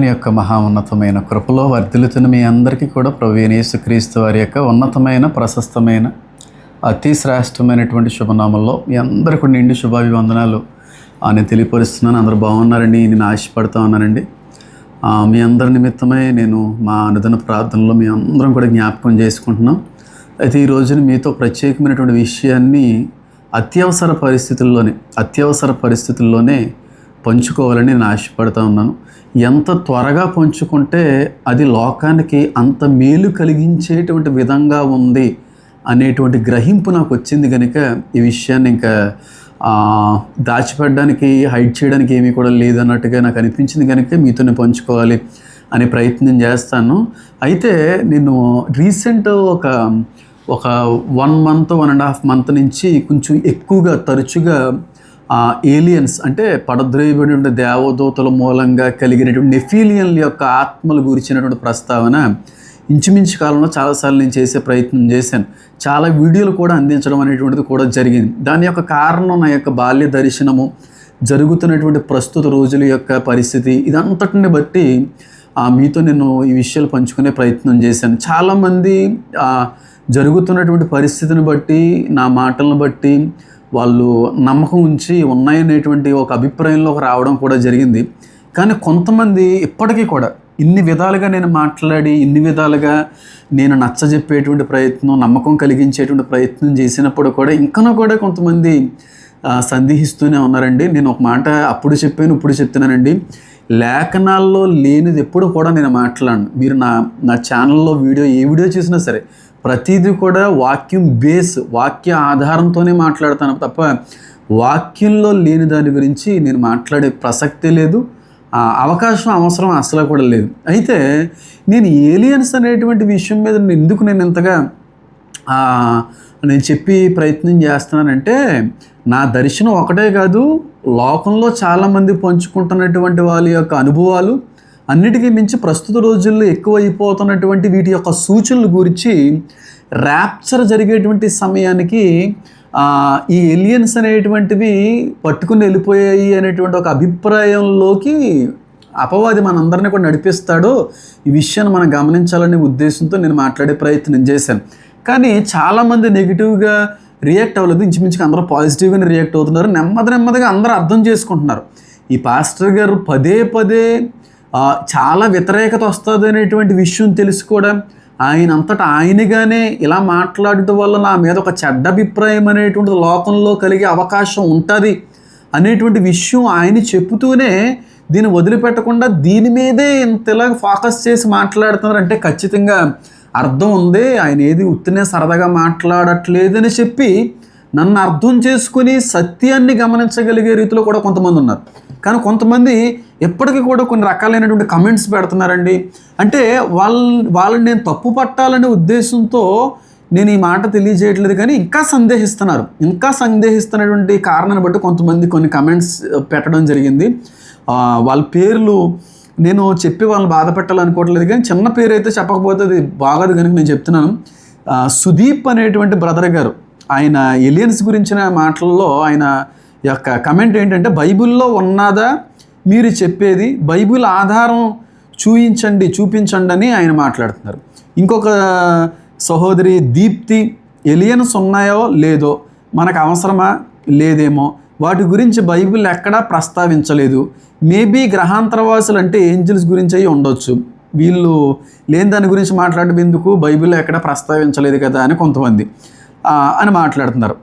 దేవుని యొక్క మహా ఉన్నతమైన కృపలో వర్ధిల్లుతున్న మీ అందరికీ కూడా ప్రవీణేశు క్రీస్తు వారి యొక్క ఉన్నతమైన ప్రశస్తమైన అతి శ్రేష్టమైనటువంటి శుభనామంలో మీ అందరికీ నిండి శుభాభివందనాలు. అని తెలియపరుస్తున్నాను. అందరూ బాగున్నారండి. నేను ఆశపడుతూ ఉన్నానండి. మీ అందరి నిమిత్తమై నేను మా అనుదిన ప్రార్థనలో మీ అందరం కూడా జ్ఞాపకం చేసుకుంటున్నాం. అయితే ఈ రోజున మీతో ప్రత్యేకమైనటువంటి విషయాన్ని అత్యవసర పరిస్థితుల్లోనే అత్యవసర పరిస్థితుల్లోనే పంచుకోవాలని నేను ఆశపడుతూ ఉన్నాను. ఎంత త్వరగా పంచుకుంటే అది లోకానికి అంత మేలు కలిగించేటువంటి విధంగా ఉంది అనేటువంటి గ్రహింపు నాకు వచ్చింది కనుక ఈ విషయాన్ని ఇంకా దాచిపెట్టడానికి హైడ్ చేయడానికి ఏమీ కూడా లేదన్నట్టుగా నాకు అనిపించింది కనుక మీతోనే పంచుకోవాలి అనే ప్రయత్నం చేస్తాను. అయితే నేను రీసెంట్ ఒక ఒక one month one and half month నుంచి కొంచెం ఎక్కువగా తరచుగా ఏలియన్స్ అంటే పడద్రోయబడినటువంటి దేవదూతల మూలంగా కలిగినటువంటి నెఫీలియన్ల యొక్క ఆత్మలు గురించినటువంటి ప్రస్తావన ఇంచుమించు కాలంలో చాలాసార్లు నేను చేసే ప్రయత్నం చేశాను. చాలా వీడియోలు కూడా అందించడం అనేటువంటిది కూడా జరిగింది. దాని యొక్క కారణం నా యొక్క బాల్య దర్శనము జరుగుతున్నటువంటి ప్రస్తుత రోజుల యొక్క పరిస్థితి ఇదంతటిని బట్టి మీతో నేను ఈ విషయాలు పంచుకునే ప్రయత్నం చేశాను. చాలామంది జరుగుతున్నటువంటి పరిస్థితిని బట్టి నా మాటలను బట్టి వాళ్ళు నమ్మకం ఉంచి ఉన్నాయనేటువంటి ఒక అభిప్రాయంలోకి రావడం కూడా జరిగింది. కానీ కొంతమంది ఇప్పటికీ కూడా ఇన్ని విధాలుగా నేను మాట్లాడి ఇన్ని విధాలుగా నేను నచ్చజెప్పేటువంటి ప్రయత్నం నమ్మకం కలిగించేటువంటి ప్రయత్నం చేసినప్పుడు కూడా ఇంకనూ కూడా కొంతమంది సందేహిస్తూనే ఉన్నారండి. నేను ఒక మాట అప్పుడు చెప్పాను ఇప్పుడు చెప్తున్నానండి. లేఖనాల్లో లేనిది ఎప్పుడు కూడా నేను మాట్లాడను. మీరు నా నా ఛానల్లో వీడియో ఏ వీడియో చేసినా సరే ప్రతిదీ కూడా వాక్యం బేస్ వాక్య ఆధారంతోనే మాట్లాడతాను. తప్ప వాక్యంలో లేని దాని గురించి నేను మాట్లాడే ప్రసక్తే లేదు. ఆ అవకాశం అవసరం అసలు కూడా లేదు. అయితే నేను ఏలియన్స్ అనేటువంటి విషయం మీద ఎందుకు నేను ఇంతగా నేను చెప్పి ప్రయత్నం చేస్తున్నానంటే నా దర్శనం ఒకటే కాదు లోకంలో చాలామంది పంచుకుంటున్నటువంటి వాళ్ళ యొక్క అనుభవాలు అన్నిటికీ మించి ప్రస్తుత రోజుల్లో ఎక్కువైపోతున్నటువంటి వీటి యొక్క సూచనల గురించి ర్యాప్చర్ జరిగేటువంటి సమయానికి ఈ ఎలియన్స్ అనేటువంటివి పట్టుకుని వెళ్ళిపోయాయి అనేటువంటి ఒక అభిప్రాయంలోకి అపవాది మనందరినీ కూడా నడిపిస్తాడో. ఈ విషయాన్ని మనం గమనించాలనే ఉద్దేశంతో నేను మాట్లాడే ప్రయత్నం చేశాను. కానీ చాలామంది నెగిటివ్గా రియాక్ట్ అవ్వలేదు. ఇంచుమించుగా అందరూ పాజిటివ్గానే రియాక్ట్ అవుతున్నారు. నెమ్మది నెమ్మదిగా అందరూ అర్థం చేసుకుంటున్నారు. ఈ పాస్టర్ గారు పదే పదే చాలా వ్యతిరేకత వస్తుంది అనేటువంటి విషయం తెలిసి కూడా ఆయన అంతటా ఆయనగానే ఇలా మాట్లాడటం వల్ల నా మీద ఒక చెడ్డ అభిప్రాయం అనేటువంటి లోకంలో కలిగే అవకాశం ఉంటుంది అనేటువంటి విషయం ఆయన చెబుతూనే దీన్ని వదిలిపెట్టకుండా దీని మీదే ఇంతలా ఫోకస్ చేసి మాట్లాడుతున్నారు అంటే ఖచ్చితంగా అర్థం ఉంది. ఆయన ఏది ఉత్తినే సరదాగా మాట్లాడట్లేదని చెప్పి నన్ను అర్థం చేసుకుని సత్యాన్ని గమనించగలిగే రీతిలో కూడా కొంతమంది ఉన్నారు. కానీ కొంతమంది ఎప్పటికీ కూడా కొన్ని రకాలైనటువంటి కమెంట్స్ పెడుతున్నారండి. అంటే వాళ్ళ వాళ్ళని నేను తప్పు పట్టాలనే ఉద్దేశంతో నేను ఈ మాట తెలియజేయట్లేదు కానీ ఇంకా సందేహిస్తున్నారు. ఇంకా సందేహిస్తున్నటువంటి కారణాన్ని బట్టి కొంతమంది కొన్ని కమెంట్స్ పెట్టడం జరిగింది. వాళ్ళ పేర్లు నేను చెప్పి వాళ్ళని బాధ పెట్టాలనుకోవట్లేదు కానీ చిన్న పేరు అయితే చెప్పకపోతే అది బాగదు కనుక నేను చెప్తున్నాను. సుదీప్ అనేటువంటి బ్రదర్ గారు ఆయన ఎలియన్స్ గురించిన మాటల్లో ఆయన యొక్క కమెంట్ ఏంటంటే బైబిల్లో ఉన్నదా మీరు చెప్పేది బైబిల్ ఆధారం చూయించండి చూపించండి అని ఆయన మాట్లాడుతున్నారు. ఇంకొక సహోదరి దీప్తి ఎలియన్స్ ఉన్నాయో లేదో మనకు అవసరమా? లేదేమో. వాటి గురించి బైబిల్ ఎక్కడా ప్రస్తావించలేదు. మేబీ గ్రహాంతరవాసులు అంటే ఏంజిల్స్ గురించి అయి ఉండొచ్చు. వీళ్ళు లేని దాని గురించి మాట్లాడడం ఎందుకు బైబిల్లో ఎక్కడ ప్రస్తావించలేదు కదా అని కొంతమంది. అని మాట్లాడుతున్నారు.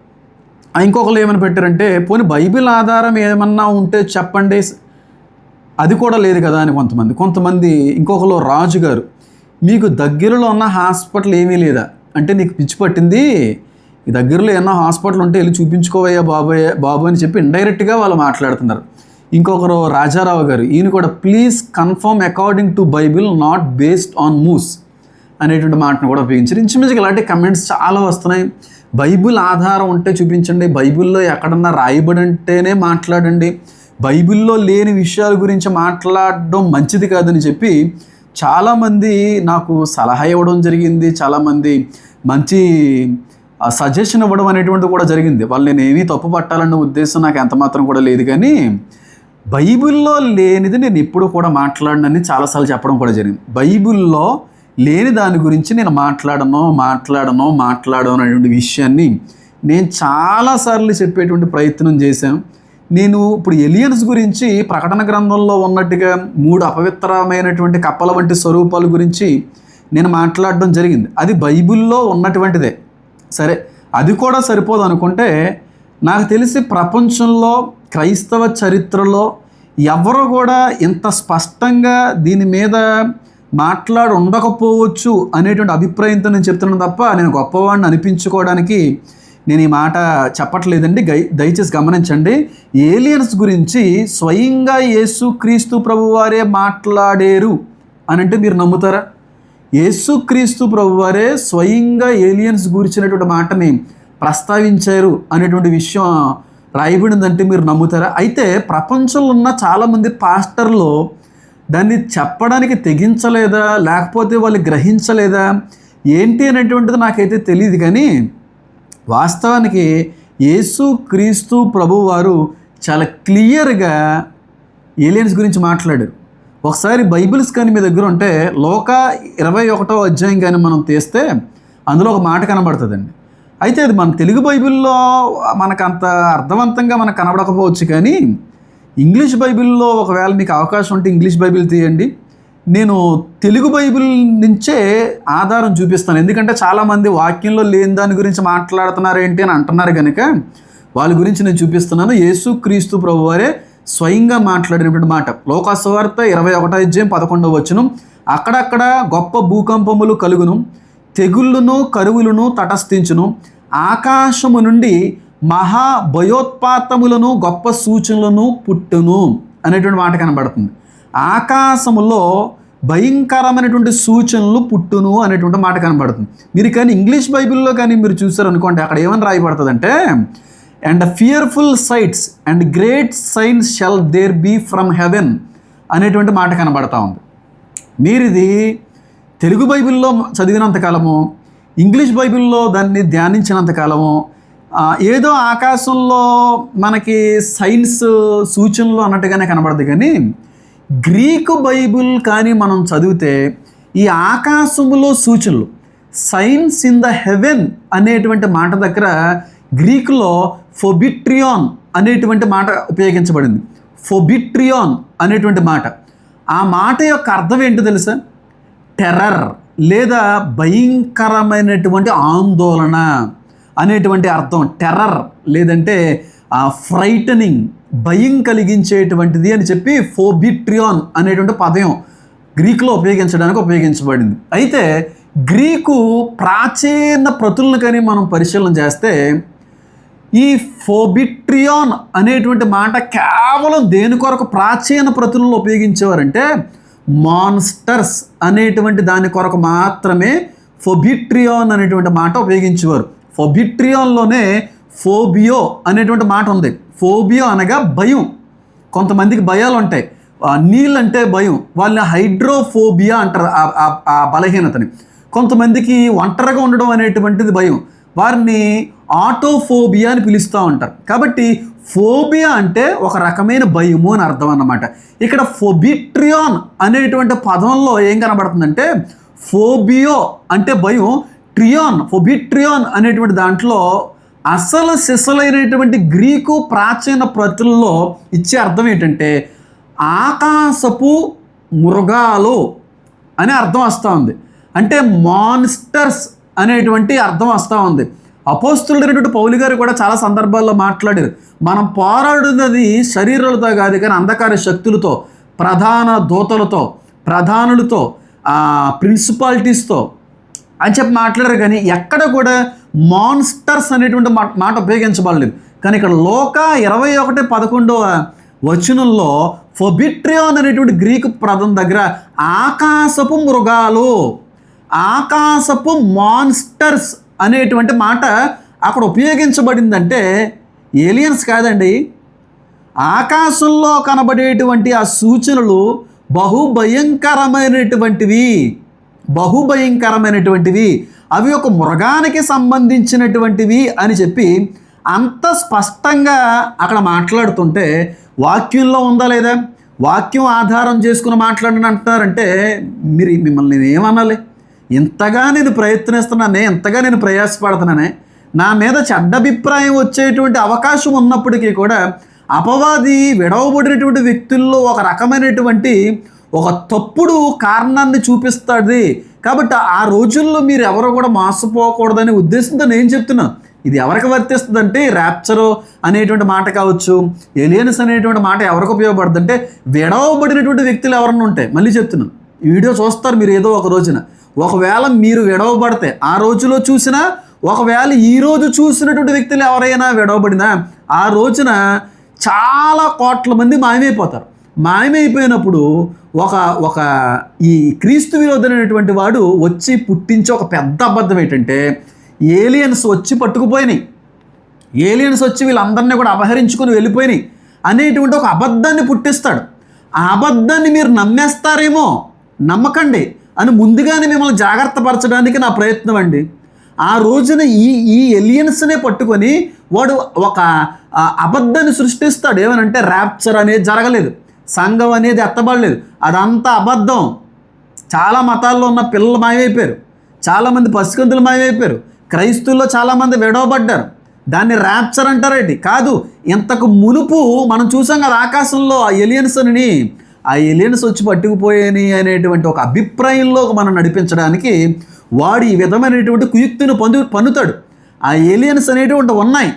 ఇంకొకరు ఏమని పెట్టారంటే పోనీ బైబిల్ ఆధారం ఏమన్నా ఉంటే చెప్పండి. అది కూడా లేదు కదా అని కొంతమంది. కొంతమంది ఇంకొకరు రాజు గారు మీకు దగ్గరలో ఉన్న హాస్పిటల్ ఏమీ లేదా? అంటే నీకు పిచ్చి పట్టింది? ఈ దగ్గరలో ఏమన్నా హాస్పిటల్ ఉంటే వెళ్ళి చూపించుకోవయ్యా బాబోయ్ బాబు అని చెప్పి ఇండైరెక్ట్గా వాళ్ళు మాట్లాడుతున్నారు. ఇంకొకరు రాజారావు గారు ఈయన కూడా please confirm according to Bible not based on Moose అనేటువంటి మాటను కూడా ఉపయోగించారు. ఇంచుమించుగా ఇలాంటి కమెంట్స్ చాలా వస్తున్నాయి. బైబిల్ ఆధారం ఉంటే చూపించండి. బైబిల్లో ఎక్కడన్నా రాయబడి ఉంటేనే మాట్లాడండి. బైబిల్లో లేని విషయాల గురించి మాట్లాడడం మంచిది కాదని చెప్పి చాలామంది నాకు సలహా ఇవ్వడం జరిగింది. చాలామంది మంచి సజెషన్ ఇవ్వడం అనేటువంటిది కూడా జరిగింది. వాళ్ళు నేను ఏమీ తప్పు పట్టాలన్న ఉద్దేశం నాకు ఎంత మాత్రం కూడా లేదు కానీ బైబిల్లో లేనిది నేను ఎప్పుడు కూడా మాట్లాడనని చాలాసార్లు చెప్పడం కూడా జరిగింది. బైబిల్లో లేని దాని గురించి నేను మాట్లాడను మాట్లాడను మాట్లాడను అనేటువంటి విషయాన్ని నేను చాలాసార్లు చెప్పేటువంటి ప్రయత్నం చేశాను. నేను ఇప్పుడు ఎలియన్స్ గురించి ప్రకటన గ్రంథంలో ఉన్నట్టుగా మూడు అపవిత్రమైనటువంటి కప్పల వంటి స్వరూపాల గురించి నేను మాట్లాడడం జరిగింది. అది బైబిల్లో ఉన్నటువంటిదే. సరే అది కూడా సరిపోదు అనుకుంటే నాకు తెలిసి ప్రపంచంలో క్రైస్తవ చరిత్రలో ఎవరు కూడా ఇంత స్పష్టంగా దీని మీద మాట్లాడు ఉండకపోవచ్చు అనేటువంటి అభిప్రాయంతో నేను చెప్తున్నాను తప్ప నేను గొప్పవాడిని అనిపించుకోవడానికి నేను ఈ మాట చెప్పట్లేదండి. గై దయచేసి గమనించండి. ఏలియన్స్ గురించి స్వయంగా యేసు క్రీస్తు ప్రభువారే మాట్లాడారు అని అంటే మీరు నమ్ముతారా? యేసుక్రీస్తు ప్రభువారే స్వయంగా ఏలియన్స్ గురించినటువంటి మాటని ప్రస్తావించారు అనేటువంటి విషయం రాయబడిందంటే మీరు నమ్ముతారా? అయితే ప్రపంచంలో ఉన్న చాలామంది పాస్టర్లు దాన్ని చెప్పడానికి తెగించలేదా? లేకపోతే వాళ్ళు గ్రహించలేదా? ఏంటి అనేటువంటిది నాకైతే తెలియదు కానీ వాస్తవానికి యేసు క్రీస్తు ప్రభువారు చాలా క్లియర్గా ఏలియన్స్ గురించి మాట్లాడారు. ఒకసారి బైబిల్స్ కానీ మీ దగ్గర ఉంటే లోక ఇరవై ఒకటో అధ్యాయం కానీ మనం తీస్తే అందులో ఒక మాట కనబడుతుందండి. అయితే అది మన తెలుగు బైబిల్లో మనకు అంత అర్థవంతంగా మనకు కనబడకపోవచ్చు కానీ ఇంగ్లీష్ బైబిల్లో ఒకవేళ మీకు అవకాశం ఉంటే ఇంగ్లీష్ బైబిల్ తీయండి. నేను తెలుగు బైబిల్ నుంచే ఆధారం చూపిస్తాను. ఎందుకంటే చాలామంది వాక్యంలో లేని దాని గురించి మాట్లాడుతున్నారు ఏంటి అని అంటున్నారు కనుక వాళ్ళ గురించి నేను చూపిస్తున్నాను. యేసు క్రీస్తు ప్రభువారే స్వయంగా మాట్లాడినటువంటి మాట. లోకాసువార్త ఇరవై ఒకటో అధ్యాయం పదకొండవ వచ్చును అక్కడక్కడ గొప్ప భూకంపములు కలుగును తెగుళ్ళును కరువులను తటస్థించును. ఆకాశము నుండి మహా భయోత్పాతములను గొప్ప సూచనలను పుట్టును అనేటువంటి మాట కనబడుతుంది. ఆకాశములో భయంకరమైనటువంటి సూచనలు పుట్టును అనేటువంటి మాట కనబడుతుంది. మీరు కానీ ఇంగ్లీష్ బైబిల్లో కానీ మీరు చూసారు అనుకోండి అక్కడ ఏమని రాయబడుతుందంటే and fearful sights and great signs shall there be from heaven అనేటువంటి మాట కనబడతా ఉంది. మీరు ఇది తెలుగు బైబిల్లో చదివినంతకాలము ఇంగ్లీష్ బైబిల్లో దాన్ని ధ్యానించినంత కాలము ఏదో ఆకాశంలో మనకి సైన్స్ సూచనలు అన్నట్టుగానే కనబడదు కానీ గ్రీకు బైబిల్ కానీ మనం చదివితే ఈ ఆకాశములో సూచనలు సైన్స్ ఇన్ ద హెవెన్ అనేటువంటి మాట దగ్గర గ్రీకులో ఫొబిట్రియాన్ అనేటువంటి మాట ఉపయోగించబడింది. ఫొబిట్రియాన్ అనేటువంటి మాట. ఆ మాట యొక్క అర్థం ఏంటో తెలుసా? టెర్రర్ లేదా భయంకరమైనటువంటి ఆందోళన. అనేటువంటి అర్థం టెర్రర్ లేదంటే ఫ్రైటనింగ్ భయం కలిగించేటువంటిది అని చెప్పి ఫోబిట్రియాన్ అనేటువంటి పదం గ్రీకులో ఉపయోగించడానికి ఉపయోగించబడింది. అయితే గ్రీకు ప్రాచీన ప్రతులను కానీ మనం పరిశీలన చేస్తే ఈ ఫోబిట్రియాన్ అనేటువంటి మాట కేవలం దేని కొరకు ప్రాచీన ప్రతులను ఉపయోగించేవారంటే మాన్స్టర్స్ అనేటువంటి దాని కొరకు మాత్రమే ఫోబిట్రియాన్ అనేటువంటి మాట ఉపయోగించేవారు. ఫొబిట్రియోన్లోనే ఫోబియో అనేటువంటి మాట ఉంది. ఫోబియో అనగా భయం. కొంతమందికి భయాలు ఉంటాయి. నీళ్ళంటే నీళ్ళు అంటే భయం. వాళ్ళని హైడ్రోఫోబియా అంటారు ఆ- ఆ బలహీనతని. కొంతమందికి ఒంటరిగా ఉండడం అనేటువంటిది భయం. వారిని ఆటోఫోబియా అని పిలుస్తూ ఉంటారు. కాబట్టి ఫోబియా అంటే ఒక రకమైన భయము అని అర్థం అన్నమాట. ఇక్కడ ఫోబిట్రియాన్ అనేటువంటి పదంలో ఏం కనబడుతుందంటే ఫోబియో అంటే భయం. ట్రియోన్ ఫొబిట్రియోన్ అనేటువంటి దాంట్లో అసలు సిసలైనటువంటి గ్రీకు ప్రాచీన ప్రతుల్లో ఇచ్చే అర్థం ఏంటంటే ఆకాశపు మృగాలు అనే అర్థం వస్తూ ఉంది. అంటే మాన్స్టర్స్ అనేటువంటి అర్థం వస్తూ ఉంది. అపోస్తులైనటువంటి పౌలు గారు కూడా చాలా సందర్భాల్లో మాట్లాడారు. మనం పోరాడున్నది శరీరాలతో కాదు కానీ అంధకార శక్తులతో ప్రధాన దూతలతో ప్రధానులతో ప్రిన్సిపాలిటీస్తో అని చెప్పి మాట్లాడారు కానీ ఎక్కడ కూడా మాన్స్టర్స్ అనేటువంటి మాట ఉపయోగించబడలేదు. కానీ ఇక్కడ లోక ఇరవై ఒకటి పదకొండవ వచనంలో ఫొబిట్రియోన్ అనేటువంటి గ్రీకు పదం దగ్గర ఆకాశపు మృగాలు ఆకాశపు మాన్స్టర్స్ అనేటువంటి మాట అక్కడ ఉపయోగించబడిందంటే ఏలియన్స్ కాదండి. ఆకాశంలో కనబడేటువంటి ఆ సూచనలు బహుభయంకరమైనటువంటివి. బహుభయంకరమైనటువంటివి అవి ఒక మృగానికి సంబంధించినటువంటివి అని చెప్పి అంత స్పష్టంగా అక్కడ మాట్లాడుతుంటే వాక్యంలో ఉందా లేదా? వాక్యం ఆధారం చేసుకుని మాట్లాడని అంటున్నారంటే మీరు మిమ్మల్ని నేను ఏమనాలి ఇంతగా నేను ప్రయత్నిస్తున్నానే ఇంతగా నేను ప్రయాసపడుతున్నానే? నా మీద చెడ్డ అభిప్రాయం వచ్చేటువంటి అవకాశం ఉన్నప్పటికీ కూడా అపవాది విడవబడినటువంటి వ్యక్తుల్లో ఒక రకమైనటువంటి ఒక తప్పుడు కారణాన్ని చూపిస్తుంది. కాబట్టి ఆ రోజుల్లో మీరు ఎవరు కూడా మోసపోకూడదనే ఉద్దేశంతో నేను చెప్తున్నాను ఇది ఎవరికి వర్తిస్తుంది అంటే ర్యాప్చరు అనేటువంటి మాట కావచ్చు ఎలియన్స్ అనేటువంటి మాట ఎవరికి ఉపయోగపడుతుంది అంటే విడవబడినటువంటి వ్యక్తులు ఎవరన్నా ఉంటాయి మళ్ళీ చెప్తున్నాను ఈ వీడియో చూస్తారు మీరు ఏదో ఒక రోజున. ఒకవేళ మీరు విడవబడితే ఆ రోజులో చూసినా ఒకవేళ ఈ రోజు చూసినటువంటి వ్యక్తులు ఎవరైనా విడవబడినా ఆ రోజున చాలా కోట్ల మంది మాయమైపోతారు. మాయమైపోయినప్పుడు ఒక ఒక ఈ క్రీస్తు విరోధమైనటువంటి వాడు వచ్చి పుట్టించే ఒక పెద్ద అబద్ధం ఏంటంటే ఏలియన్స్ వచ్చి పట్టుకుపోయినాయి. ఏలియన్స్ వచ్చి వీళ్ళందరినీ కూడా అపహరించుకొని వెళ్ళిపోయినాయి. అనేటువంటి ఒక అబద్ధాన్ని పుట్టిస్తాడు. ఆ అబద్ధాన్ని మీరు నమ్మేస్తారేమో? నమ్మకండి. అని ముందుగానే మిమ్మల్ని జాగ్రత్త పరచడానికి నా ప్రయత్నం అండి. ఆ రోజున ఈ ఈ ఎలియన్స్నే పట్టుకొని వాడు ఒక అబద్ధాన్ని సృష్టిస్తాడు. ఏమనంటే ర్యాప్చర్ అనేది జరగలేదు. సంఘం అనేది ఎత్తబడలేదు. అదంతా అబద్ధం. చాలా మతాల్లో ఉన్న పిల్లలు మాయమైపోయారు. చాలామంది పసికంతులు మాయమైపోయారు. క్రైస్తువుల్లో చాలామంది విడవబడ్డారు. దాన్ని ర్యాప్చర్ అంటారేంటి కాదు ఇంతకు మునుపు మనం చూసాం కదా ఆకాశంలో ఆ ఎలియన్స్ని ఆ ఎలియన్స్ వచ్చి పట్టుకుపోయాని అనేటువంటి ఒక అభిప్రాయంలో మనం నడిపించడానికి వాడు ఈ విధమైనటువంటి కుయుక్తిని పొందు పన్నుతాడు. ఆ ఏలియన్స్ అనేటువంటి ఉన్నాయి.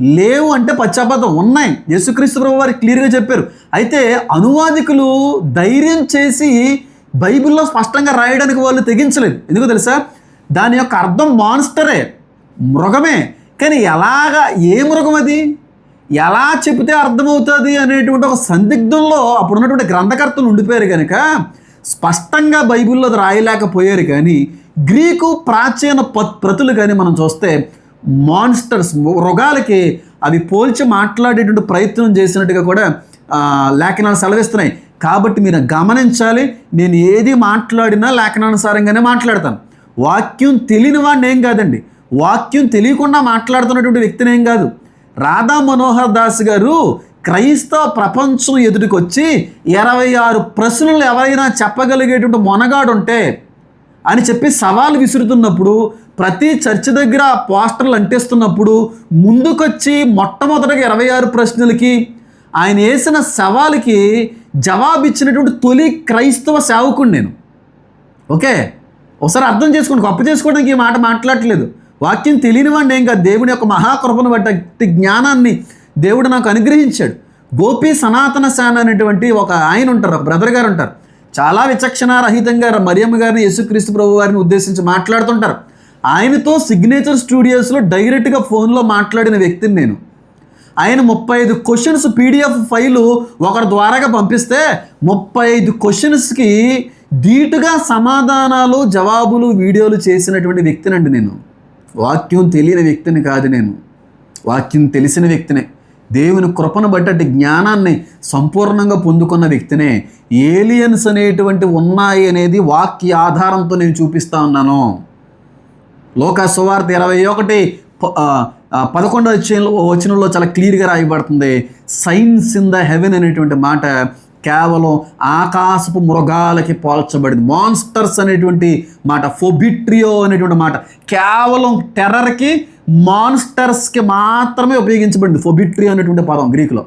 లేవు అంటే పశ్చాత్తాపం. ఉన్నాయి. యేసుక్రీస్తు ప్రభు వారు క్లియర్గా చెప్పారు. అయితే అనువాదికులు ధైర్యం చేసి బైబిల్లో స్పష్టంగా రాయడానికి వాళ్ళు తెగించలేదు. ఎందుకు తెలుసా? దాని యొక్క అర్థం మాన్స్టరే మృగమే. కానీ ఎలాగా ఏ మృగం అది? ఎలా చెబితే అర్థమవుతుంది అనేటువంటి ఒక సందిగ్ధంలో అప్పుడున్నటువంటి గ్రంథకర్తలు ఉండిపోయారు కనుక స్పష్టంగా బైబిల్లో రాయలేకపోయారు కానీ గ్రీకు ప్రాచీన ప- ప్రతులు కానీ మనం చూస్తే మాన్స్టర్స్ మృగాలకి అవి పోల్చి మాట్లాడేటువంటి ప్రయత్నం చేసినట్టుగా కూడా లేఖనాలు సెలవిస్తున్నాయి. కాబట్టి మీరు గమనించాలి నేను ఏది మాట్లాడినా లేఖనానుసారంగానే మాట్లాడతాను. వాక్యం తెలియని వాడిని ఏం కాదండి. వాక్యం తెలియకుండా మాట్లాడుతున్నటువంటి వ్యక్తిని ఏం కాదు. రాధా మనోహర్ దాస్ గారు క్రైస్తవ ప్రపంచం ఎదుటికొచ్చి ఇరవై ఆరు ప్రశ్నలు ఎవరైనా చెప్పగలిగేటువంటి మొనగాడు ఉంటే అని చెప్పి సవాలు విసురుతున్నప్పుడు ప్రతి చర్చ్ దగ్గర పోస్టర్లు అంటిస్తున్నప్పుడు ముందుకొచ్చి మొట్టమొదటిగా ఇరవై ఆరు ప్రశ్నలకి ఆయన వేసిన సవాలుకి జవాబిచ్చినటువంటి తొలి క్రైస్తవ సేవకుడు నేను. ఓకే? ఒకసారి అర్థం చేసుకోండి. గొప్ప చేసుకోవడానికి ఈ మాట మాట్లాడట్లేదు. వాక్యం తెలియని వాడిని ఏం కాదు. దేవుని యొక్క మహాకృపను బట్టి జ్ఞానాన్ని దేవుడు నాకు అనుగ్రహించాడు. గోపి సనాతన శాన అనేటువంటి ఒక ఆయన ఉంటారు ఒక బ్రదర్ గారు ఉంటారు. చాలా విచక్షణారహితంగా మరియమ్మ గారిని యేసుక్రీస్తు ప్రభు వారిని ఉద్దేశించి మాట్లాడుతుంటారు. ఆయనతో సిగ్నేచర్ స్టూడియోస్లో డైరెక్ట్గా ఫోన్లో మాట్లాడిన వ్యక్తిని నేను. ఆయన ముప్పై ఐదు క్వశ్చన్స్ పీడిఎఫ్ ఫైలు ఒకరి ద్వారాగా పంపిస్తే ముప్పై ఐదు క్వశ్చన్స్కి ధీటుగా సమాధానాలు జవాబులు వీడియోలు చేసినటువంటి వ్యక్తినండి నేను. వాక్యం తెలియని వ్యక్తిని కాదు నేను. వాక్యం తెలిసిన వ్యక్తినే. దేవుని కృపను బట్టి జ్ఞానాన్ని సంపూర్ణంగా పొందుకున్న వ్యక్తినే ఏలియన్స్ అనేటువంటి ఉన్నాయి అనేది వాక్య ఆధారంతో నేను చూపిస్తా ఉన్నాను. లోక సువార్త ఇరవై ఒకటి ప- పదకొండో వచనంలో వచనంలో చాలా క్లియర్గా రాయబడుతుంది. సైన్స్ ఇన్ ద హెవెన్ అనేటువంటి మాట కేవలం ఆకాశపు మృగాలకి పోల్చబడింది. మాన్స్టర్స్ అనేటువంటి మాట ఫోబిట్రియో అనేటువంటి మాట కేవలం టెర్రర్కి మాన్స్టర్స్కి మాత్రమే ఉపయోగించబడింది. ఫోబిట్రియో అనేటువంటి పదం గ్రీకులో.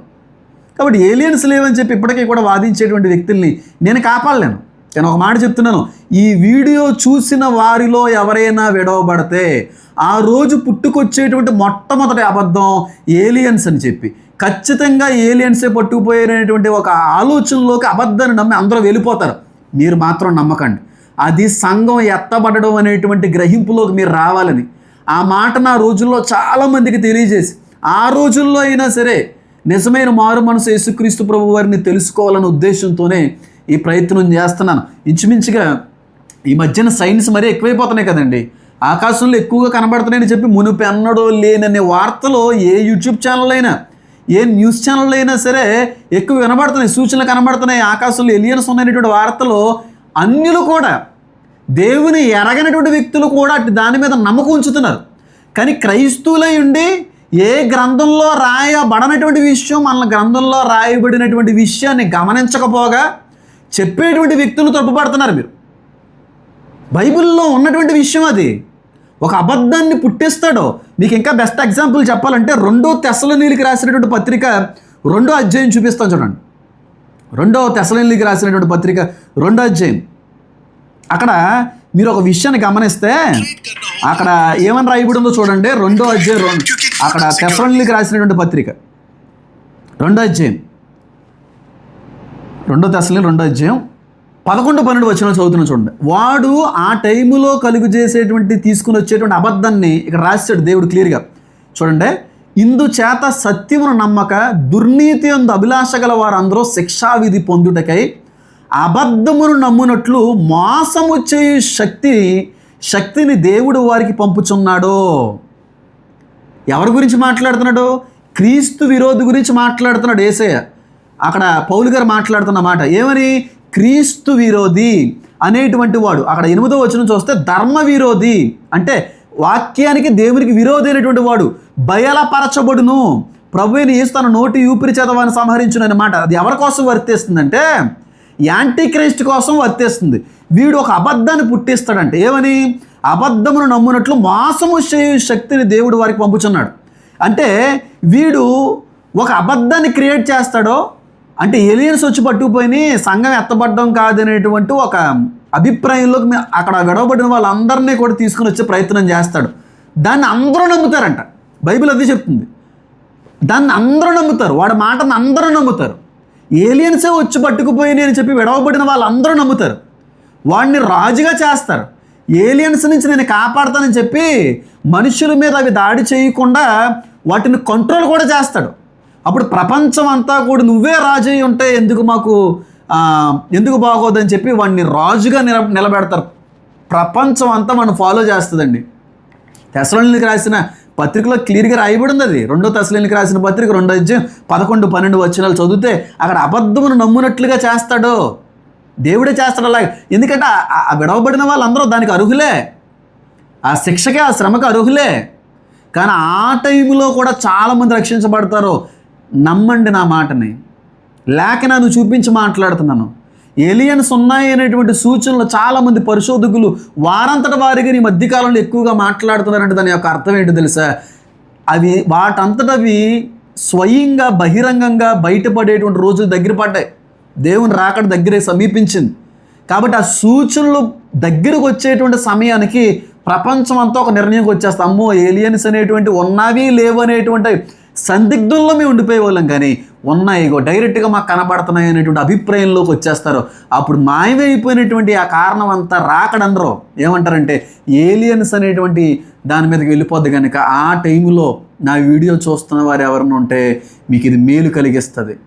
కాబట్టి ఏలియన్స్ లేవని చెప్పి ఇప్పటికీ కూడా వాదించేటువంటి వ్యక్తుల్ని నేను కాపాడలేను. నేను ఒక మాట చెప్తున్నాను. ఈ వీడియో చూసిన వారిలో ఎవరైనా విడవబడితే ఆ రోజు పుట్టుకొచ్చేటువంటి మొట్టమొదటి అబద్ధం ఏలియన్స్ అని చెప్పి. ఖచ్చితంగా ఏలియన్సే పట్టుకుపోయేటువంటి ఒక ఆలోచనలోకి అబద్ధాన్ని నమ్మి అందరూ వెళ్ళిపోతారు. మీరు మాత్రం నమ్మకండి. అది సంఘం ఎత్తబడడం అనేటువంటి గ్రహింపులోకి మీరు రావాలని. ఆ మాట నా రోజుల్లో చాలామందికి తెలియజేసి ఆ రోజుల్లో అయినా సరే నిజమైన మారు మనసు యేసుక్రీస్తు ప్రభు వారిని తెలుసుకోవాలనే ఉద్దేశంతోనే ఈ ప్రయత్నం చేస్తున్నాను. ఇంచుమించుగా ఈ మధ్యన సైన్స్ మరీ ఎక్కువైపోతున్నాయి కదండి. ఆకాశంలో ఎక్కువగా కనబడుతున్నాయని చెప్పి మునుపు ఎన్నడో లేననే వార్తలు ఏ యూట్యూబ్ ఛానల్ అయినా ఏ న్యూస్ ఛానల్ అయినా సరే ఎక్కువ వినబడుతున్నాయి సూచనలు కనబడుతున్నాయి. ఆకాశంలో ఎలియన్స్ ఉన్నటువంటి వార్తలు అన్యులు కూడా దేవుని ఎరగనటువంటి వ్యక్తులు కూడా అటు దాని మీద నమ్మకం ఉంచుతున్నారు. కానీ క్రైస్తవులై ఉండి ఏ గ్రంథంలో రాయబడనటువంటి విషయం మన గ్రంథంలో రాయబడినటువంటి విషయాన్ని గమనించకపోగా చెప్పేటువంటి వ్యక్తులు తప్పుపడుతున్నారు మీరు. బైబిల్లో ఉన్నటువంటి విషయం అది. ఒక అబద్ధాన్ని పుట్టిస్తాడో మీకు ఇంకా బెస్ట్ ఎగ్జాంపుల్ చెప్పాలంటే రెండో తెసలనీలికి రాసినటువంటి పత్రిక రెండో అధ్యాయం చూపిస్తాను చూడండి. రెండో తెసలనీలికి రాసినటువంటి పత్రిక రెండో అధ్యాయం. అక్కడ మీరు ఒక విషయాన్ని గమనిస్తే అక్కడ ఏమని రాయబడి ఉందో చూడండి. రెండో అధ్యాయం రెండు. అక్కడ తెసలనీలికి రాసినటువంటి పత్రిక. రెండో అధ్యాయం. రెండో దశలో రెండో అధ్యాయం పదకొండు పన్నెండు వచ్చిన చదువుతున్న చూడండి. వాడు ఆ టైములో కలుగు చేసేటువంటి తీసుకుని వచ్చేటువంటి అబద్ధాన్ని ఇక్కడ రాశాడు దేవుడు క్లియర్గా. చూడండి ఇందుచేత సత్యమును నమ్మక దుర్నీతి అందు అభిలాష గల వారందరూ శిక్షావిధి పొందుటకై అబద్ధమును నమ్మునట్లు మోసము చేయు శక్తి శక్తిని దేవుడు వారికి పంపుచున్నాడో. ఎవరి గురించి మాట్లాడుతున్నాడు? క్రీస్తు విరోధి గురించి మాట్లాడుతున్నాడు ఏసయ్య. అక్కడ పౌలు గారు మాట్లాడుతున్న మాట ఏమని? క్రీస్తు విరోధి అనేటువంటి వాడు. అక్కడ ఎనిమిదో వచనం చూస్తే ధర్మ విరోధి. అంటే వాక్యానికి దేవునికి విరోధి అయినటువంటి వాడు బయలపరచబడును. ప్రభు అయిన తన నోటి ఊపిరి చదవాన్ని సంహరించును అనమాట అది ఎవరి కోసం వర్తిస్తుందంటే యాంటీ క్రైస్ట్ కోసం వర్తిస్తుంది. వీడు ఒక అబద్ధాన్ని పుట్టిస్తాడంటే ఏమని? అబద్ధమును నమ్మునట్లు మోసము చేయు శక్తిని దేవుడు వారికి పంపుచున్నాడు. అంటే వీడు ఒక అబద్ధాన్ని క్రియేట్ చేస్తాడో అంటే ఏలియన్స్ వచ్చి పట్టుకుపోయి సంఘం ఎత్తబడ్డం కాదనేటువంటి ఒక అభిప్రాయంలోకి అక్కడ గడవబడిన వాళ్ళందరినీ కూడా తీసుకుని వచ్చే ప్రయత్నం చేస్తాడు. దాన్ని అందరూ నమ్ముతారంట. బైబిల్ అది చెప్తుంది. దాన్ని అందరూ నమ్ముతారు. వాడి మాటను అందరూ నమ్ముతారు. ఏలియన్సే వచ్చి పట్టుకుపోయి అని చెప్పి విడవబడిన వాళ్ళందరూ నమ్ముతారు. వాడిని రాజుగా చేస్తారు. ఏలియన్స్ నుంచి నేను కాపాడతానని చెప్పి మనుషుల మీద అవి దాడి చేయకుండా వాటిని కంట్రోల్ కూడా చేస్తాడు. అప్పుడు ప్రపంచం అంతా కూడా నువ్వే రాజు ఉంటే ఎందుకు మాకు ఎందుకు బాగోదని చెప్పి వాడిని రాజుగా నిల నిలబెడతారు. ప్రపంచం అంతా మనం ఫాలో చేస్తుందండి. తెసలోనికి రాసిన పత్రికలో క్లియర్గా రాయబడి ఉంది అది రెండో తెసలోనికి రాసిన పత్రిక రెండో అధ్యయం పదకొండు పన్నెండు వచనాలు చదివితే అక్కడ అబద్ధమును నమ్మునట్లుగా చేస్తాడు. దేవుడే చేస్తాడు అలాగే. ఎందుకంటే ఆ- ఆ విడవబడిన వాళ్ళందరూ దానికి అర్హులే. ఆ శిక్షకే ఆ శ్రమకు అర్హులే. కానీ ఆ టైంలో కూడా చాలామంది రక్షించబడతారు. నమ్మండి నా మాటని. లేక నన్ను చూపించి మాట్లాడుతున్నాను. ఏలియన్స్ ఉన్నాయి అనేటువంటి సూచనలు చాలామంది పరిశోధకులు వారంతట వారికి ఈ మధ్యకాలంలో ఎక్కువగా మాట్లాడుతున్నారంటే దాని యొక్క అర్థం ఏంటో తెలుసా? అవి వాటంతటవి స్వయంగా బహిరంగంగా బయటపడేటువంటి రోజులు దగ్గర పడ్డాయి. దేవుని రాకడ దగ్గరే సమీపించింది. కాబట్టి ఆ సూచనలు దగ్గరకు వచ్చేటువంటి సమయానికి ప్రపంచం అంతా ఒక నిర్ణయంకి వచ్చేస్తాం. అమ్మో ఏలియన్స్ అనేటువంటి ఉన్నవి లేవు అనేటువంటి సందిగ్ధంలో మేము ఉండిపోయే వాళ్ళం కానీ ఉన్నాయిగో డైరెక్ట్గా మాకు కనబడుతున్నాయి అనేటువంటి అభిప్రాయంలోకి వచ్చేస్తారు. అప్పుడు మాయమైపోయినటువంటి ఆ కారణం అంతా రాకడందరూ ఏమంటారంటే ఏలియన్స్ అనేటువంటి దాని మీదకి వెళ్ళిపోద్ది కనుక ఆ టైంలో నా వీడియో చూస్తున్న వారు ఎవరైనా ఉంటే మీకు ఇది మేలు కలిగిస్తుంది.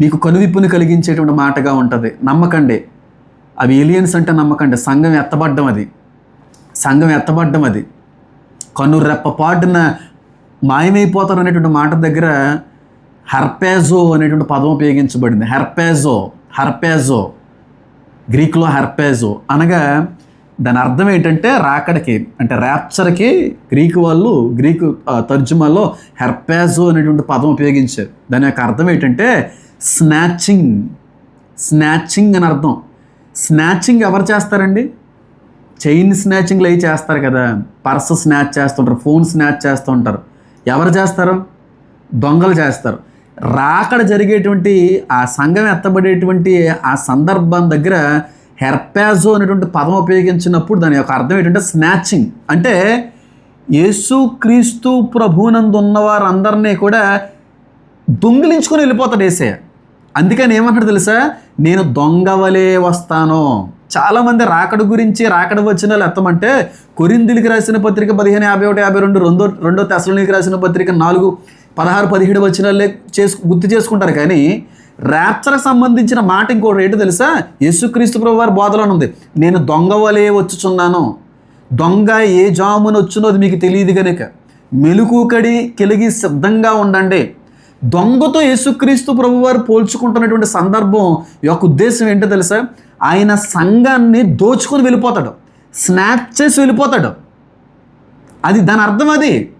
మీకు కనువిప్పుని కలిగించేటువంటి మాటగా ఉంటుంది. నమ్మకండి. అవి ఏలియన్స్ అంటే నమ్మకండి. సంఘం ఎత్తబడ్డం అది. సంఘం ఎత్తబడ్డం అది. కన్ను రెప్పపాటున మాయమైపోతారు అనేటువంటి మాట దగ్గర హర్పేజో అనేటువంటి పదం ఉపయోగించబడింది. హెర్పేజో హర్పేజో గ్రీక్లో హెర్పేజో అనగా దాని అర్థం ఏంటంటే రాకడికి అంటే ర్యాప్చర్కి గ్రీకు వాళ్ళు గ్రీకు తర్జుమాలో హెర్పేజో అనేటువంటి పదం ఉపయోగించారు. దాని యొక్క అర్థం ఏంటంటే స్నాచింగ్ స్నాచింగ్ అని అర్థం. స్నాచింగ్ ఎవరు చేస్తారండి? చైన్ స్నాచింగ్లు అవి చేస్తారు కదా. పర్స్ స్నాచ్ చేస్తుంటారు ఫోన్ స్నాచ్ చేస్తూ ఉంటారు ఎవరు చేస్తారు? దొంగలు చేస్తారు. రాకడ జరిగేటువంటి ఆ సంఘం ఎత్తబడేటువంటి ఆ సందర్భం దగ్గర హెర్పాజో అనేటువంటి పదం ఉపయోగించినప్పుడు దాని యొక్క అర్థం ఏంటంటే స్నాచింగ్ అంటే యేసు క్రీస్తు ప్రభునందు ఉన్నవారందరినీ కూడా దొంగిలించుకొని వెళ్ళిపోతాడు వేసే అందుకని ఏమంటాడు తెలుసా? నేను దొంగవలే వస్తాను. చాలామంది రాకడ గురించి రాకడ వచ్చిన ఎత్తమంటే కొరిందులకి రాసిన పత్రిక పదిహేను యాభై ఒకటి యాభై రెండు రెండో రెండో తెసలనికి రాసిన పత్రిక నాలుగు పదహారు పదిహేడు వచ్చినాలే చేసు గుర్తు చేసుకుంటారు. కానీ ర్యాప్చర్కి సంబంధించిన మాట ఇంకోటి ఏంటో తెలుసా? యేసుక్రీస్తు ప్రభు వారి బోధలోనే ఉంది. నేను దొంగ వలే వచ్చుచున్నాను. దొంగ ఏ జామున వచ్చునో అది మీకు తెలియదు కనుక మెలుకుకడి కెలిగి సిద్ధంగా ఉండండి. దొంగతో యేసుక్రీస్తు ప్రభువారు పోల్చుకుంటున్నటువంటి సందర్భం యొక్క ఉద్దేశం ఏంటో తెలుసా? ఆయన సంఘాన్ని దోచుకొని వెళ్ళిపోతాడు. స్నాచ్ చేసి వెళ్ళిపోతాడు. అది దాని అర్థం అది.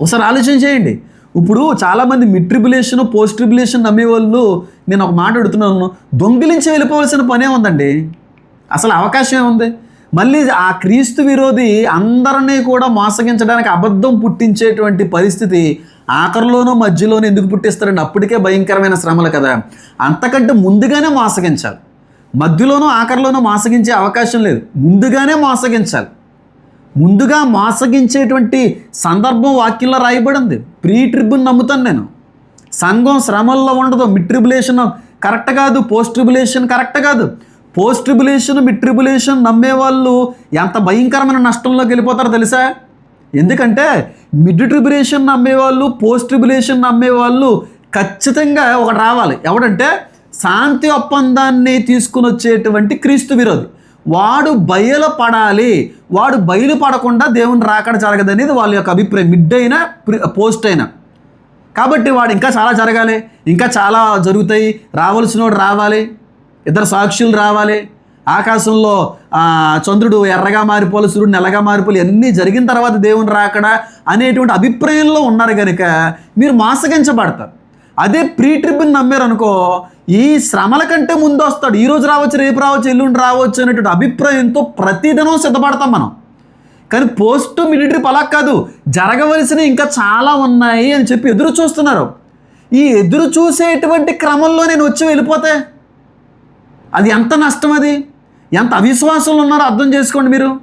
ఒకసారి ఆలోచన చేయండి. ఇప్పుడు చాలామంది మిడ్ ట్రిబులేషన్ పోస్ట్ ట్రిబులేషన్ నమ్మే వాళ్ళు నేను ఒక మాట అడుగుతున్నాను. దొంగిలించి వెళ్ళిపోవాల్సిన పనే ఉందండి. అసలు అవకాశం ఏముంది? మళ్ళీ ఆ క్రీస్తు విరోధి అందరినీ కూడా మోసగించడానికి అబద్ధం పుట్టించేటువంటి పరిస్థితి ఆఖరిలోనూ మధ్యలోనూ ఎందుకు పుట్టిస్తారండి అప్పటికే భయంకరమైన శ్రమలు కదా. అంతకంటే ముందుగానే మోసగించాలి. మధ్యలోనూ ఆఖరిలోనూ మోసగించే అవకాశం లేదు. ముందుగానే మోసగించాలి. ముందుగా మోసగించేటువంటి సందర్భం వాక్యంలో రాయబడింది. ప్రీ ట్రిబ్యుని నమ్ముతాను నేను. సంఘం శ్రమల్లో ఉండదు. మిడ్ ట్రిబులేషన్ కరెక్ట్ కాదు. పోస్ట్ ట్రిబులేషన్ కరెక్ట్ కాదు. పోస్ట్ ట్రిబులేషన్ మిడ్ ట్రిబులేషన్ నమ్మే వాళ్ళు ఎంత భయంకరమైన నష్టంలోకి వెళ్ళిపోతారో తెలుసా? ఎందుకంటే మిడ్ ట్రిబులేషన్ నమ్మేవాళ్ళు పోస్ట్ ట్రిబులేషన్ నమ్మేవాళ్ళు ఖచ్చితంగా ఒకటి రావాలి. ఎవడంటే శాంతి ఒప్పందాన్ని తీసుకుని వచ్చేటువంటి క్రీస్తు విరోధి. వాడు బయలుపడాలి వాడు బయలుపడకుండా దేవుని రాకడ జరగదనేది వాళ్ళ యొక్క అభిప్రాయం. మిడ్ అయినా ప్రి- పోస్ట్ అయినా. కాబట్టి వాడు ఇంకా చాలా జరగాలి ఇంకా చాలా జరుగుతాయి. రావాల్సినోడు రావాలి ఇద్దరు సాక్షులు రావాలి. ఆకాశంలో చంద్రుడు ఎర్రగా మారిపోవాలి సూర్యుడు నల్లగా మారిపోవాలి అన్నీ జరిగిన తర్వాత దేవుని రాకడా అనేటువంటి అభిప్రాయంలో ఉన్నారు కనుక మీరు మోసగించబడతారు. అదే ప్రీ ట్రిప్ని నమ్మారు అనుకో ఈ శ్రమల కంటే ముందు వస్తాడు ఈరోజు రావచ్చు రేపు రావచ్చు ఎల్లుండి రావచ్చు అనేటువంటి అభిప్రాయంతో ప్రతిదినం సిద్ధపడతాం మనం. కానీ పోస్ట్ మిలిటరీ అలా కాదు జరగవలసినవి ఇంకా చాలా ఉన్నాయి అని చెప్పి ఎదురు చూస్తున్నారు. ఈ ఎదురు చూసేటువంటి క్రమంలో నేను వచ్చి వెళ్ళిపోతే అది ఎంత నష్టం అది? ఎంత అవిశ్వాసంలో ఉన్నారో అర్థం చేసుకోండి మీరు.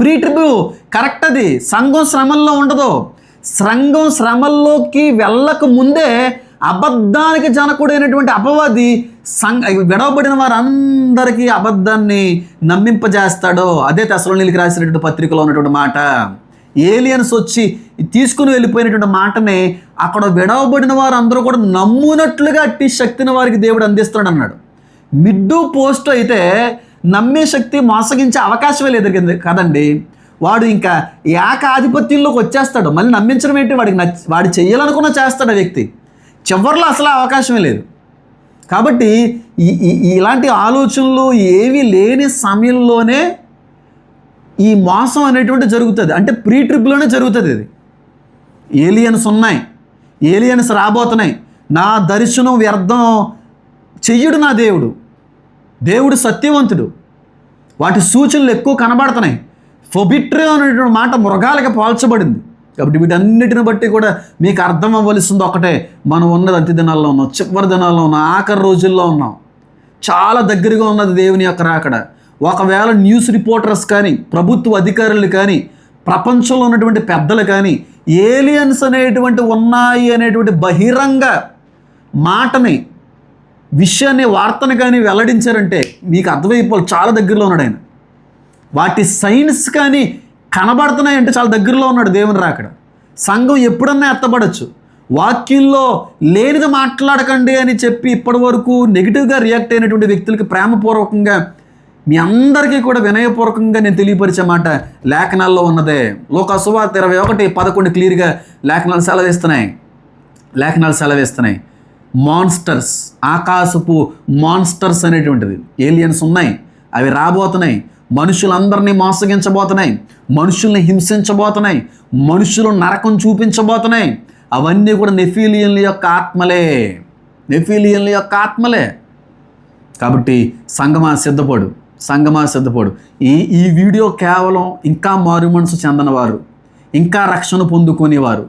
ప్రీ ట్రిప్ కరెక్ట్ అది. సంఘం శ్రమల్లో ఉండదు. సంఘం శ్రమల్లోకి వెళ్ళక ముందే అబద్ధానికి జనకుడైనటువంటి అపవాది సంఘ విడవబడిన వారందరికీ అబద్ధాన్ని నమ్మింపజేస్తాడో అదే తెసలోనికి రాసినటువంటి పత్రికలో ఉన్నటువంటి మాట. ఏలియన్స్ వచ్చి తీసుకుని వెళ్ళిపోయినటువంటి మాటనే అక్కడ విడవబడిన వారు అందరూ కూడా నమ్మునట్లుగా అట్టి శక్తిని వారికి దేవుడు అందిస్తాడు అన్నాడు. మిడ్డు పోస్ట్ అయితే నమ్మే శక్తి మోసగించే అవకాశమే లేదు కదండి. వాడు ఇంకా ఏకాధిపత్యంలోకి వచ్చేస్తాడు. మళ్ళీ నమ్మించడం ఏంటి? వాడికి నచ్చ వాడు చేయాలనుకున్న చేస్తాడు ఆ వ్యక్తి. చివరిలో అసలు అవకాశమే లేదు. కాబట్టి ఈ ఇలాంటి ఆలోచనలు ఏవి లేని సమయంలోనే ఈ మోసం అనేటువంటి జరుగుతుంది. అంటే ప్రీ ట్రిప్లోనే జరుగుతుంది ఇది. ఏలియన్స్ ఉన్నాయి. ఏలియన్స్ రాబోతున్నాయి. నా దర్శనం వ్యర్థం చెయ్యడు నా దేవుడు. దేవుడు సత్యవంతుడు. వాటి సూచనలు ఎక్కువ కనబడుతున్నాయి. ఫొబిట్రే అనేటువంటి మాట మృగాలకి పోల్చబడింది. కాబట్టి వీటన్నిటిని బట్టి కూడా మీకు అర్థం అవ్వలసింది ఒకటే. మనం ఉన్నది అంత్య దినాల్లో ఉన్నాం చివరి దినాల్లో ఉన్నాం ఆఖరి రోజుల్లో ఉన్నాం. చాలా దగ్గరగా ఉన్నది దేవుని యొక్క రాకడ. ఒకవేళ న్యూస్ రిపోర్టర్స్ కానీ ప్రభుత్వ అధికారులు కానీ ప్రపంచంలో ఉన్నటువంటి పెద్దలు కానీ ఏలియన్స్ అనేటువంటి ఉన్నాయి అనేటువంటి బహిరంగ మాటని విషయాన్ని వార్తను కానీ వెల్లడించారంటే మీకు అర్థమైపోవాలి. చాలా దగ్గరలో ఉన్నాడు ఆయన. వాటి సైన్స్ కానీ కనబడుతున్నాయంటే చాలా దగ్గరలో ఉన్నాడు దేవుని రాకడ. సంఘం ఎప్పుడన్నా ఎత్తబడచ్చు. వాక్యంలో లేనిది మాట్లాడకండి అని చెప్పి ఇప్పటి వరకు నెగిటివ్గా రియాక్ట్ అయినటువంటి వ్యక్తులకి ప్రేమపూర్వకంగా మీ అందరికీ కూడా వినయపూర్వకంగా నేను తెలియపరిచే మాట లేఖనాల్లో ఉన్నదే. లోక సువార్త ఇరవై ఒకటి పదకొండు క్లియర్గా లేఖనాలు సెలవిస్తున్నాయి. లేఖనాలు సెలవిస్తున్నాయి. మాన్స్టర్స్ ఆకాశపు మాన్స్టర్స్ అనేటువంటిది. ఏలియన్స్ ఉన్నాయి. అవి రాబోతున్నాయి. మనుషులందరినీ మోసగించబోతున్నాయి. మనుషుల్ని హింసించబోతున్నాయి. మనుషులు నరకం చూపించబోతున్నాయి. అవన్నీ కూడా నెఫీలియన్ల యొక్క ఆత్మలే. నెఫీలియన్ల యొక్క ఆత్మలే. కాబట్టి సంగమా సిద్ధపడు. సంగమా సిద్ధపడు. ఈ ఈ వీడియో కేవలం ఇంకా మారు మనసు చెందనవారు. ఇంకా రక్షణ పొందుకునేవారు.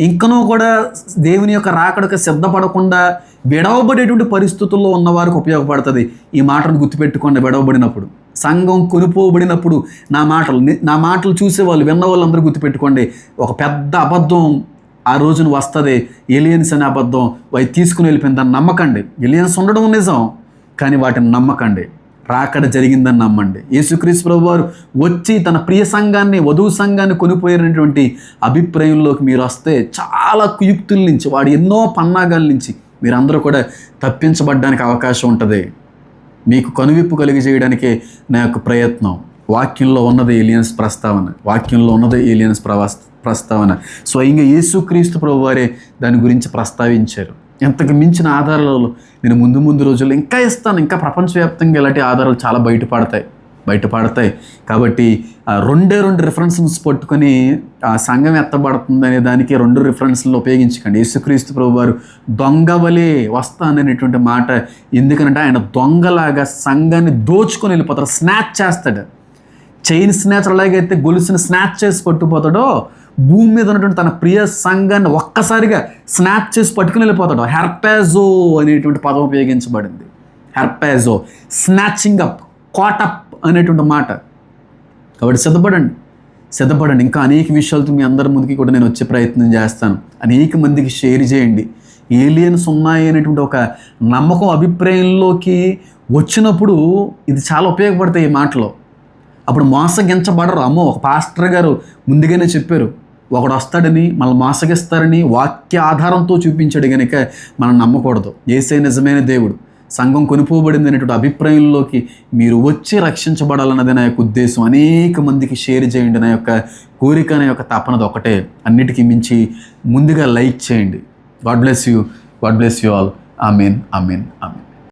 ఇంకనూ కూడా దేవుని యొక్క రాకడకు సిద్ధపడకుండా విడవబడేటువంటి పరిస్థితుల్లో ఉన్నవారికి ఉపయోగపడుతుంది. ఈ మాటను గుర్తుపెట్టుకోండి విడవబడినప్పుడు. సంఘం కొనుపోబడినప్పుడు నా మాటలు నా మాటలు చూసేవాళ్ళు విన్న వాళ్ళందరూ గుర్తుపెట్టుకోండి. ఒక పెద్ద అబద్ధం ఆ రోజున వస్తుంది. ఎలియన్స్ అనే అబద్ధం అవి తీసుకుని వెళ్ళిపోయిందని నమ్మకండి. ఎలియన్స్ ఉండడం నిజం కానీ వాటిని నమ్మకండి. రాకడ జరిగిందని నమ్మండి. యేసుక్రీస్తు ప్రభు వారు వచ్చి తన ప్రియ సంఘాన్ని వధువు సంఘాన్ని కొనిపోయినటువంటి అభిప్రాయంలోకి మీరు వస్తే చాలా కుయుక్తుల నుంచి వాడు ఎన్నో పన్నాగాల నుంచి మీరందరూ కూడా తప్పించబడ్డానికి అవకాశం ఉంటుంది. మీకు కనువిప్పు కలిగి చేయడానికే నా యొక్క ప్రయత్నం. వాక్యంలో ఉన్నది ఏలియన్స్ ప్రస్తావన. వాక్యంలో ఉన్నది ఏలియన్స్ ప్రవాస్ ప్రస్తావన. స్వయంగా యేసుక్రీస్తు ప్రభు వారే దాని గురించి ప్రస్తావించారు. ఎంతకు మించిన ఆధారాలు నేను ముందు ముందు రోజుల్లో ఇంకా ఇస్తాను. ఇంకా ప్రపంచవ్యాప్తంగా ఇలాంటి ఆధారాలు చాలా బయటపడతాయి. బయటపడతాయి. కాబట్టి రెండే రెండు రిఫరెన్సెస్ పట్టుకొని ఆ సంఘం ఎత్తబడుతుంది అనే దానికి రెండు రిఫరెన్స్లు ఉపయోగించకండి. యేసుక్రీస్తు ప్రభు వారు దొంగవలే వస్తాననేటువంటి మాట ఎందుకంటే ఆయన దొంగలాగా సంఘాన్ని దోచుకొని వెళ్ళిపోతారు స్నాచ్ చేస్తాడు. చైన్ స్నాచర్ అలాగైతే గొలుసుని స్నాచ్ చేసి పట్టుకుపోతాడో భూమి మీద ఉన్నటువంటి తన ప్రియ సంఘాన్ని ఒక్కసారిగా స్నాచ్ చేసి పట్టుకుని వెళ్ళిపోతాడు. హెర్పాజో అనేటువంటి పదం ఉపయోగించబడింది. హెర్పాజో. Snatching up. కాటప్ అనేటువంటి మాట. కాబట్టి సిద్ధపడండి. సిద్ధపడండి. ఇంకా అనేక విషయాలతో మీ అందరి ముందుకి కూడా నేను వచ్చే ప్రయత్నం చేస్తాను. అనేక మందికి షేర్ చేయండి. ఏలియన్స్ ఉన్నాయి అనేటువంటి ఒక నమ్మకం అభిప్రాయంలోకి వచ్చినప్పుడు ఇది చాలా ఉపయోగపడతాయి ఈ మాటలో. అప్పుడు మోసగించబడరు అమ్మో ఒక పాస్టర్ గారు ముందుగానే చెప్పారు. ఒకడు వస్తాడని మళ్ళీ మోసగిస్తారని వాక్య ఆధారంతో చూపించాడు కనుక మనం నమ్మకూడదు. ఏసే నిజమైన దేవుడు. సంఘం కొనుపోబడింది అనేటువంటి అభిప్రాయంలోకి మీరు వచ్చి రక్షించబడాలన్నది నా యొక్క ఉద్దేశం. అనేక మందికి షేర్ చేయండి. నా యొక్క కోరిక నా యొక్క తపనది ఒకటే. అన్నిటికీ మించి ముందుగా లైక్ చేయండి. God bless you. God bless you all. Amen amen amen.